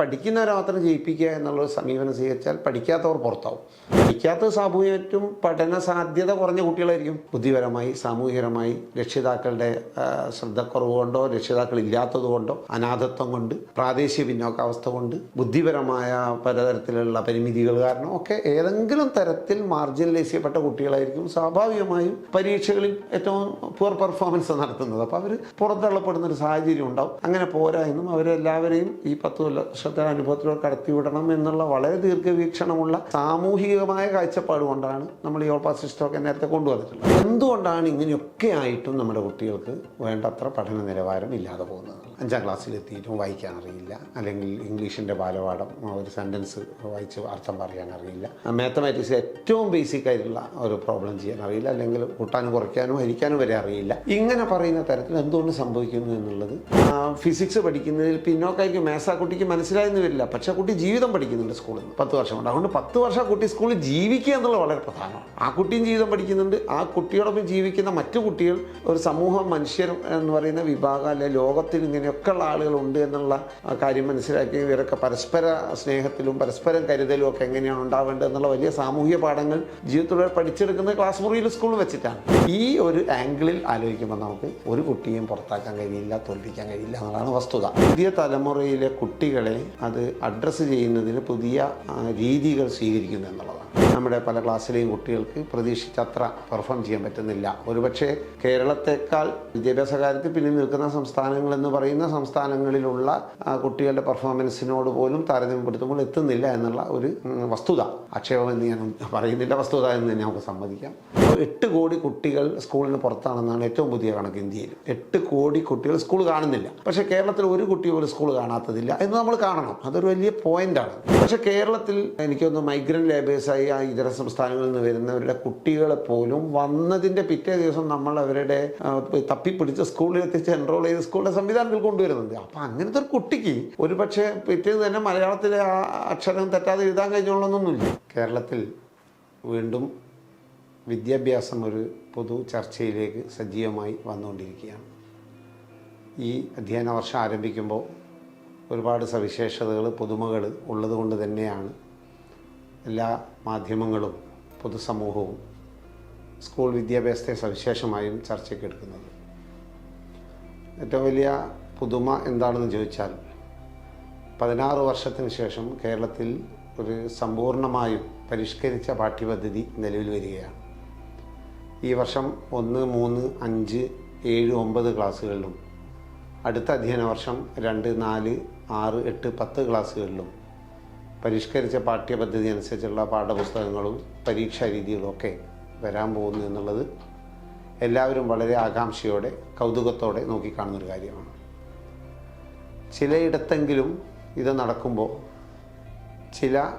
പഠിക്കുന്നവരെ മാത്രം ജയിപ്പിക്കുക എന്നുള്ളൊരു സമീപനം സ്വീകരിച്ചാൽ പഠിക്കാത്തവർ പുറത്താവും. പഠിക്കാത്ത സാമൂഹ്യത്തും പഠന സാധ്യത കുറഞ്ഞ കുട്ടികളായിരിക്കും. ബുദ്ധിപരമായി സാമൂഹികമായി രക്ഷിതാക്കളുടെ ശ്രദ്ധക്കുറവ് കൊണ്ടോ രക്ഷിതാക്കൾ ഇല്ലാത്തത് കൊണ്ടോ അനാഥത്വം കൊണ്ട് പ്രാദേശിക പിന്നോക്കാവസ്ഥ കൊണ്ട് ബുദ്ധിപരമായ പലതരത്തിലുള്ള പരിമിതികൾ കാരണം ഒക്കെ ഏതെങ്കിലും തരത്തിൽ മാർജിനലൈസ് ചെയ്യപ്പെട്ട കുട്ടികളായിരിക്കും സ്വാഭാവികമായും പരീക്ഷകളിൽ ഏറ്റവും പുവർ പെർഫോമൻസ് നടത്തുന്നത്. അപ്പോൾ അവർ പുറന്തള്ളപ്പെടുന്ന ഒരു സാഹചര്യം ഉണ്ടാവും. അങ്ങനെ പോരാ എന്നും അവരെല്ലാവരെയും ഈ പത്ത് വർഷത്തെ അനുഭവത്തിലൂടെ കടത്തിവിടണം എന്നുള്ള വളരെ ദീർഘവീക്ഷണമുള്ള സാമൂഹികമായ കാഴ്ചപ്പാട് കൊണ്ടാണ് നമ്മൾ ഈ ഓൾപാസ് സിസ്റ്റമൊക്കെ നേരത്തെ കൊണ്ടുവന്നിട്ടുള്ളത്. എന്തുകൊണ്ടാണ് ഇങ്ങനെയൊക്കെ ആയിട്ടും നമ്മുടെ കുട്ടികൾക്ക് വേണ്ടത്ര പഠന നിലവാരം ഇല്ലാതെ പോകുന്നത്? അഞ്ചാം ക്ലാസ്സിലെത്തിയിട്ടും വായിക്കാൻ അറിയില്ല. അല്ലെങ്കിൽ ഇംഗ്ലീഷിന്റെ ബാലപാഠം ഒരു സെന്റൻസ് വായിച്ച് അർത്ഥം പറയാൻ അറിയില്ല. മാത്തമാറ്റിക്സ് ഏറ്റവും ബേസിക് ആയിട്ടുള്ള ഒരു പ്രോബ്ലം ചെയ്യാൻ അറിയില്ല. അല്ലെങ്കിൽ കൂട്ടാനും കുറയ്ക്കാനും ഹരിക്കാനും വരെ അറിയില്ല. ഇങ്ങനെ പറയുന്ന തരത്തിൽ എന്തുകൊണ്ട് സംഭവിക്കുന്നു എന്നുള്ളത്? ഫിസിക്സ് പഠിക്കുന്നതിൽ പിന്നോക്കായിരിക്കും. മാത്സ് ആ കുട്ടിക്ക് മനസ്സിലായെന്ന് വരില്ല. പക്ഷേ കുട്ടി ജീവിതം പഠിക്കുന്നുണ്ട് സ്കൂളിൽ നിന്ന്. പത്ത് വർഷം കൊണ്ട്. അതുകൊണ്ട് പത്ത് വർഷം ആ കുട്ടി സ്കൂളിൽ ജീവിക്കുക എന്നുള്ളത് വളരെ പ്രധാനമാണ്. ആ കുട്ടിയും ജീവിതം പഠിക്കുന്നുണ്ട്. ആ കുട്ടിയോടൊപ്പം ജീവിക്കുന്ന മറ്റു കുട്ടികൾ ഒരു സമൂഹം മനുഷ്യർ എന്ന് പറയുന്ന വിഭാഗം അല്ലെ ലോകത്തിൽ ഇങ്ങനെയൊക്കെയുള്ള ആളുകളുണ്ട് എന്നുള്ള കാര്യം മനസ്സിലാക്കി ഇവരൊക്കെ പരസ്പര സ്നേഹത്തിലും പരസ്പരം കരുതലും ഒക്കെ എങ്ങനെയാണ് ഉണ്ടാവേണ്ടത് എന്നുള്ള വലിയ സാമൂഹിക പാഠങ്ങൾ ജീവിതത്തിലൂടെ പഠിച്ചെടുക്കുന്നത് ക്ലാസ് മുറിയിൽ സ്കൂളിൽ വെച്ചിട്ടാണ്. ഈ ഒരു ആംഗിളിൽ ആലോചിക്കുമ്പോൾ നമുക്ക് ഒരു കുട്ടിയും പുറത്താക്കാൻ കഴിയില്ല തോൽപ്പിക്കാൻ കഴിയില്ല എന്നുള്ളതാണ് വസ്തുത. പുതിയ തലമുറയിലെ കുട്ടികളെ അത് അഡ്രസ്സ് ചെയ്യുന്നതിന് പുതിയ രീതികൾ സ്വീകരിക്കുന്നു എന്നുള്ളതാണ്. നമ്മുടെ പല ക്ലാസ്സിലെയും കുട്ടികൾക്ക് പ്രതീക്ഷിച്ചത്ര പെർഫോം ചെയ്യാൻ പറ്റുന്നില്ല. ഒരുപക്ഷെ കേരളത്തെക്കാൾ വിദ്യാഭ്യാസ കാര്യത്തിൽ പിന്നിൽ നിൽക്കുന്ന സംസ്ഥാനങ്ങൾ എന്ന് പറയുന്ന സംസ്ഥാനങ്ങളിലുള്ള കുട്ടികളുടെ പെർഫോമൻസിനോട് പോലും താരതമ്യപ്പെടുത്തുമ്പോൾ എത്തുന്നില്ല എന്നുള്ള ഒരു വസ്തുത. ആക്ഷേപം എന്ന് ഞാൻ പറയുന്നില്ല വസ്തുത എന്ന് തന്നെ നമുക്ക് സമ്മതിക്കാം. എട്ട് കോടി കുട്ടികൾ സ്കൂളിന് പുറത്താണെന്നാണ് ഏറ്റവും പുതിയ കണക്ക് ഇന്ത്യയിൽ. എട്ട് കോടി കുട്ടികൾ സ്കൂൾ കാണുന്നില്ല. പക്ഷെ കേരളത്തിൽ ഒരു കുട്ടി പോലും സ്കൂൾ കാണാത്തതില്ല എന്ന് നമ്മൾ കാണണം. അതൊരു വലിയ പോയിന്റാണ് പക്ഷെ കേരളത്തിൽ എനിക്കൊന്ന് മൈഗ്രന്റ് ലേബേഴ്സായി ആ ഇതര സംസ്ഥാനങ്ങളിൽ നിന്ന് വരുന്നവരുടെ കുട്ടികളെ പോലും വന്നതിന്റെ പിറ്റേ ദിവസം നമ്മൾ അവരുടെ തപ്പിപ്പിടിച്ച് സ്കൂളിൽ എത്തിച്ച് എൻറോൾ ചെയ്ത് സ്കൂളിലെ സംവിധാനത്തിൽ കൊണ്ടുവരുന്നുണ്ട്. അപ്പം അങ്ങനത്തെ ഒരു കുട്ടിക്ക് ഒരു പക്ഷേ പിറ്റേന്ന് തന്നെ മലയാളത്തിലെ ആ അക്ഷരം തെറ്റാതെ എഴുതാൻ കഴിഞ്ഞോളൊന്നുമില്ല കേരളത്തിൽ വീണ്ടും വിദ്യാഭ്യാസം ഒരു പൊതു ചർച്ചയിലേക്ക് സജീവമായി വന്നുകൊണ്ടിരിക്കുകയാണ്. ഈ അധ്യയന വർഷം ആരംഭിക്കുമ്പോൾ ഒരുപാട് സവിശേഷതകൾ പുതുമകൾ ഉള്ളതുകൊണ്ട് തന്നെയാണ് എല്ലാ മാധ്യമങ്ങളും പൊതുസമൂഹവും സ്കൂൾ വിദ്യാഭ്യാസത്തെ സവിശേഷമായും ചർച്ചയ്ക്ക് എടുക്കുന്നത്. ഏറ്റവും വലിയ പുതുമ എന്താണെന്ന് ചോദിച്ചാൽ പതിനാറ് വർഷത്തിന് ശേഷം കേരളത്തിൽ ഒരു സമ്പൂർണമായും പരിഷ്കരിച്ച പാഠ്യപദ്ധതി നിലവിൽ വരികയാണ്. ഈ വർഷം ഒന്ന് മൂന്ന് അഞ്ച് ഏഴ് ഒമ്പത് ക്ലാസ്സുകളിലും. അടുത്ത അധ്യയന വർഷം രണ്ട് നാല് ആറ് എട്ട് പത്ത് ക്ലാസ്സുകളിലും. പരിഷ്കരിച്ച പാഠ്യപദ്ധതി അനുസരിച്ചുള്ള പാഠപുസ്തകങ്ങളും പരീക്ഷാ രീതികളും ഒക്കെ വരാൻ പോകുന്നു എന്നുള്ളത് എല്ലാവരും വളരെ ആകാംക്ഷയോടെ കൗതുകത്തോടെ നോക്കിക്കാണുന്നൊരു കാര്യമാണ്. ചിലയിടത്തെങ്കിലും ഇത് നടക്കുമ്പോൾ ചില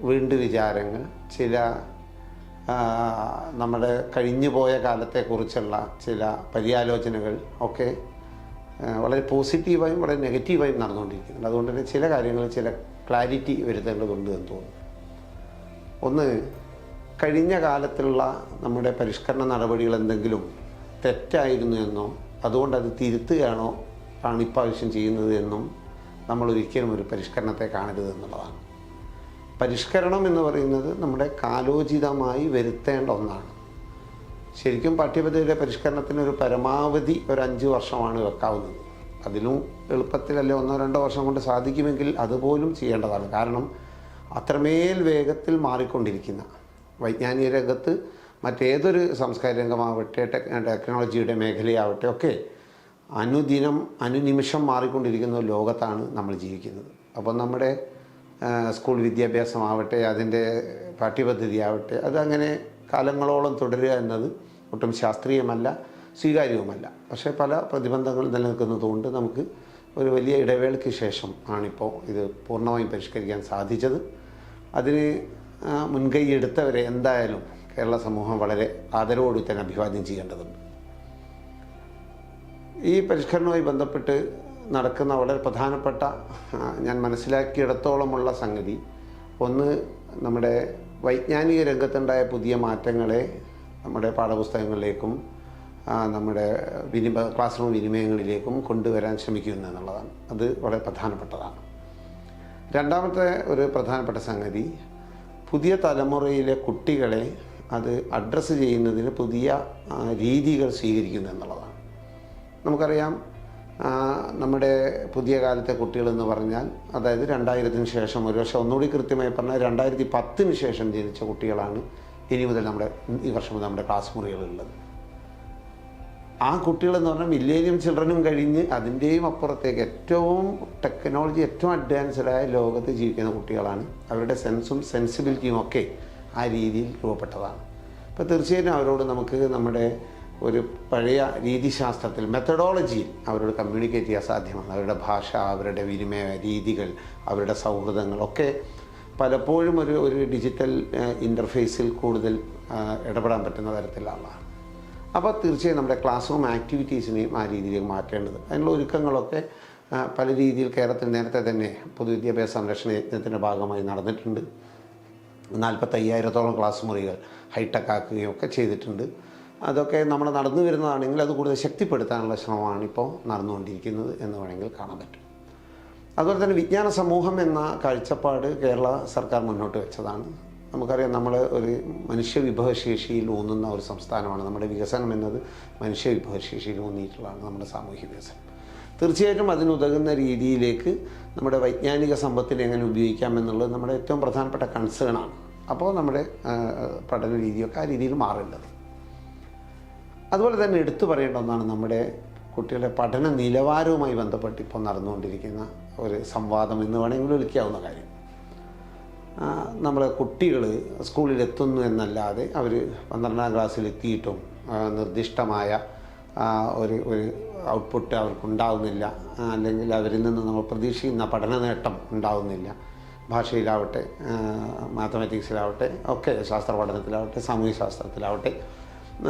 വീണ്ടു വിചാരങ്ങൾ ചില നമ്മുടെ കഴിഞ്ഞു പോയ കാലത്തെക്കുറിച്ചുള്ള ചില പര്യാലോചനകൾ ഒക്കെ വളരെ പോസിറ്റീവായും വളരെ നെഗറ്റീവായും നടന്നുകൊണ്ടിരിക്കുന്നുണ്ട്. അതുകൊണ്ട് തന്നെ ചില കാര്യങ്ങളിൽ ചില ക്ലാരിറ്റി വരുത്തേണ്ടതുണ്ട് എന്ന് തോന്നുന്നു. ഒന്ന് കഴിഞ്ഞ കാലത്തുള്ള നമ്മുടെ പരിഷ്കരണ നടപടികൾ എന്തെങ്കിലും തെറ്റായിരുന്നു എന്നോ അതുകൊണ്ട് അത് തിരുത്തുകയാണോ ആണ് ഇപ്രാവശ്യം ചെയ്യുന്നത് എന്നും നമ്മൾ ഒരിക്കലും ഒരു പരിഷ്കരണത്തെ കാണരുത് എന്നുള്ളതാണ്. പരിഷ്കരണം എന്ന് പറയുന്നത് നമ്മുടെ കാലോചിതമായി വരുത്തേണ്ട ഒന്നാണ്. ശരിക്കും പാഠ്യപദ്ധതിയുടെ പരിഷ്കരണത്തിന് ഒരു പരമാവധി ഒരു അഞ്ച് വർഷമാണ് വെക്കാവുന്നത്. അതിലും എളുപ്പത്തിലല്ലേ ഒന്നോ രണ്ടോ വർഷം കൊണ്ട് സാധിക്കുമെങ്കിൽ അതുപോലും ചെയ്യേണ്ടതാണ്. കാരണം അത്രമേൽ വേഗത്തിൽ മാറിക്കൊണ്ടിരിക്കുന്ന വൈജ്ഞാനിക രംഗത്ത് മറ്റേതൊരു സംസ്കാര രംഗമാവട്ടെ ടെക് ടെക്നോളജിയുടെ മേഖലയാവട്ടെ ഒക്കെ അനുദിനം അനുനിമിഷം മാറിക്കൊണ്ടിരിക്കുന്ന ലോകത്താണ് നമ്മൾ ജീവിക്കുന്നത്. അപ്പോൾ നമ്മുടെ സ്കൂൾ വിദ്യാഭ്യാസമാവട്ടെ അതിന്റെ പാഠ്യപദ്ധതി ആവട്ടെ അതങ്ങനെ കാലങ്ങളോളം തുടരുക എന്നത് ഒട്ടും ശാസ്ത്രീയമല്ല സ്വീകാര്യവുമല്ല. പക്ഷേ പല പ്രതിബന്ധങ്ങൾ നിലനിൽക്കുന്നതുകൊണ്ട് നമുക്ക് ഒരു വലിയ ഇടവേളയ്ക്ക് ശേഷം ആണിപ്പോൾ ഇത് പൂർണമായും പരിഷ്കരിക്കാൻ സാധിച്ചത്. അതിന് മുൻകൈയെടുത്തവരെ എന്തായാലും കേരള സമൂഹം വളരെ ആദരവോടെ തന്നെ അഭിവാദ്യം ചെയ്യേണ്ടതുണ്ട്. ഈ പരിഷ്കരണവുമായി ബന്ധപ്പെട്ട് നടക്കുന്ന വളരെ പ്രധാനപ്പെട്ട ഞാൻ മനസ്സിലാക്കിയിടത്തോളമുള്ള സംഗതി. ഒന്ന് നമ്മുടെ വൈജ്ഞാനിക രംഗത്തുണ്ടായ പുതിയ മാറ്റങ്ങളെ നമ്മുടെ പാഠപുസ്തകങ്ങളിലേക്കും നമ്മുടെ വിനിമ ക്ലാസ് റൂം വിനിമയങ്ങളിലേക്കും കൊണ്ടുവരാൻ ശ്രമിക്കുന്നു എന്നുള്ളതാണ്. അത് വളരെ പ്രധാനപ്പെട്ടതാണ്. രണ്ടാമത്തെ ഒരു പ്രധാനപ്പെട്ട സംഗതി പുതിയ തലമുറയിലെ കുട്ടികളെ അത് അഡ്രസ്സ് ചെയ്യുന്നതിന് പുതിയ രീതികൾ സ്വീകരിക്കുന്നു എന്നുള്ളതാണ്. നമുക്കറിയാം നമ്മുടെ പുതിയ കാലത്തെ കുട്ടികളെന്ന് പറഞ്ഞാൽ അതായത് രണ്ടായിരത്തിന് ശേഷം ഒരു വർഷം ഒന്നുകൂടി കൃത്യമായി പറഞ്ഞാൽ രണ്ടായിരത്തി പത്തിന് ശേഷം ജനിച്ച കുട്ടികളാണ് ഇനി മുതൽ നമ്മുടെ ഈ വർഷം മുതൽ നമ്മുടെ ക്ലാസ് മുറികളുള്ളത് ആ കുട്ടികളെന്ന് പറഞ്ഞാൽ മില്ലേനിയം ചിൽഡ്രനും കഴിഞ്ഞ് അതിന്റെയും അപ്പുറത്തേക്ക് ഏറ്റവും ടെക്നോളജി ഏറ്റവും അഡ്വാൻസ്ഡായ ലോകത്ത് ജീവിക്കുന്ന കുട്ടികളാണ്. അവരുടെ സെൻസും സെൻസിബിലിറ്റിയും ഒക്കെ ആ രീതിയിൽ രൂപപ്പെട്ടതാണ്. അപ്പോൾ തീർച്ചയായിട്ടും അവരോട് നമുക്ക് നമ്മുടെ ഒരു പഴയ രീതിശാസ്ത്രത്തിൽ മെത്തഡോളജിയിൽ അവരോട് കമ്മ്യൂണിക്കേറ്റ് ചെയ്യാൻ സാധ്യമാണ്. അവരുടെ ഭാഷ അവരുടെ വിനിമയ രീതികൾ അവരുടെ സൗഹൃദങ്ങളൊക്കെ പലപ്പോഴും ഒരു ഒരു ഡിജിറ്റൽ ഇന്റർഫേസിൽ കൂടുതൽ ഇടപെടാൻ പറ്റുന്ന തരത്തിലുള്ളതാണ്. അപ്പോൾ തീർച്ചയായും നമ്മുടെ ക്ലാസ് റൂം ആക്ടിവിറ്റീസിനെയും ആ രീതിയിലേക്ക് മാറ്റേണ്ടത്. അതിനുള്ള ഒരുക്കങ്ങളൊക്കെ പല രീതിയിൽ കേരളത്തിൽ നേരത്തെ തന്നെ പൊതുവിദ്യാഭ്യാസ സംരക്ഷണ യജ്ഞത്തിന്റെ ഭാഗമായി നടന്നിട്ടുണ്ട്. നാൽപ്പത്തയ്യായിരത്തോളം ക്ലാസ് മുറികൾ ഹൈടെക് ആക്കുകയും ഒക്കെ ചെയ്തിട്ടുണ്ട്. അതൊക്കെ നമ്മൾ നടന്നു വരുന്നതാണെങ്കിൽ അത് കൂടുതൽ ശക്തിപ്പെടുത്താനുള്ള ശ്രമമാണ് ഇപ്പോൾ നടന്നുകൊണ്ടിരിക്കുന്നത് എന്ന് വേണമെങ്കിൽ കാണാൻ പറ്റും. അതുപോലെ തന്നെ വിജ്ഞാന സമൂഹം എന്ന കാഴ്ചപ്പാട് കേരള സർക്കാർ മുന്നോട്ട് വെച്ചതാണ്. നമുക്കറിയാം നമ്മൾ ഒരു മനുഷ്യ വിഭവശേഷിയിൽ ഊന്നുന്ന ഒരു സംസ്ഥാനമാണ്. നമ്മുടെ വികസനം എന്നത് മനുഷ്യ വിഭവശേഷിയിൽ ഊന്നിയിട്ടുള്ളതാണ് നമ്മുടെ സാമൂഹ്യ വികസനം. തീർച്ചയായിട്ടും അതിനുതകുന്ന രീതിയിലേക്ക് നമ്മുടെ വൈജ്ഞാനിക സമ്പത്തിനെ എങ്ങനെ ഉപയോഗിക്കാം എന്നുള്ളത് നമ്മുടെ ഏറ്റവും പ്രധാനപ്പെട്ട കൺസേണാണ് അപ്പോൾ നമ്മുടെ പഠന രീതിയൊക്കെ ആ രീതിയിൽ മാറേണ്ടത് അതുപോലെ തന്നെ എടുത്തു പറയേണ്ട ഒന്നാണ് നമ്മുടെ കുട്ടികളുടെ പഠന നിലവാരവുമായി ബന്ധപ്പെട്ട് ഇപ്പോൾ നടന്നുകൊണ്ടിരിക്കുന്ന ഒരു സംവാദം എന്ന് വേണമെങ്കിൽ വിളിക്കാവുന്ന കാര്യം. നമ്മളെ കുട്ടികൾ സ്കൂളിലെത്തുന്നു എന്നല്ലാതെ അവർ പന്ത്രണ്ടാം ക്ലാസ്സിൽ എത്തിയിട്ടും നിർദ്ദിഷ്ടമായ ഒരു ഒരു ഔട്ട്പുട്ട് അവർക്കുണ്ടാവുന്നില്ല. അല്ലെങ്കിൽ അവരിൽ നിന്ന് നമ്മൾ പ്രതീക്ഷിക്കുന്ന പഠന നേട്ടം ഉണ്ടാവുന്നില്ല. ഭാഷയിലാവട്ടെ മാത്തമാറ്റിക്സിലാവട്ടെ ഒക്കെ ശാസ്ത്ര പഠനത്തിലാവട്ടെ സാമൂഹ്യ ശാസ്ത്രത്തിലാവട്ടെ ആ,